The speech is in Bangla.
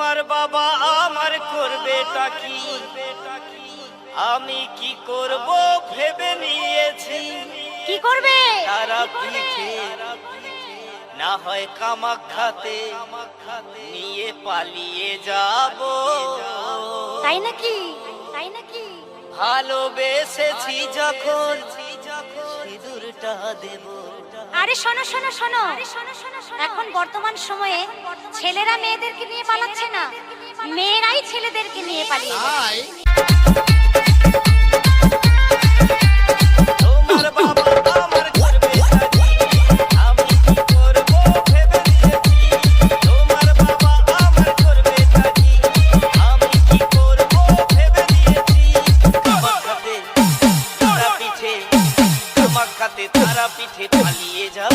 তোমার বাবা আমার করবে টাকি আমি কি করব ভেবে নিয়েছি। কি করবে? তারা পিঠে না হয় কামাখাতে নিয়ে পালিয়ে যাব। তাই নাকি? তাই নাকি? ভালোবেসেছি যখন সিঁদুরটা দেব। আরে শোনো শোনো শোনো। এখন বর্তমান সময়ে ছেলেরা মেয়েদেরকে নিয়ে পালাচ্ছে না। মেয়েরাই ছেলেদেরকে নিয়ে পালিয়ে মক্কাতে তারা পিঠে পালিয়ে যাব।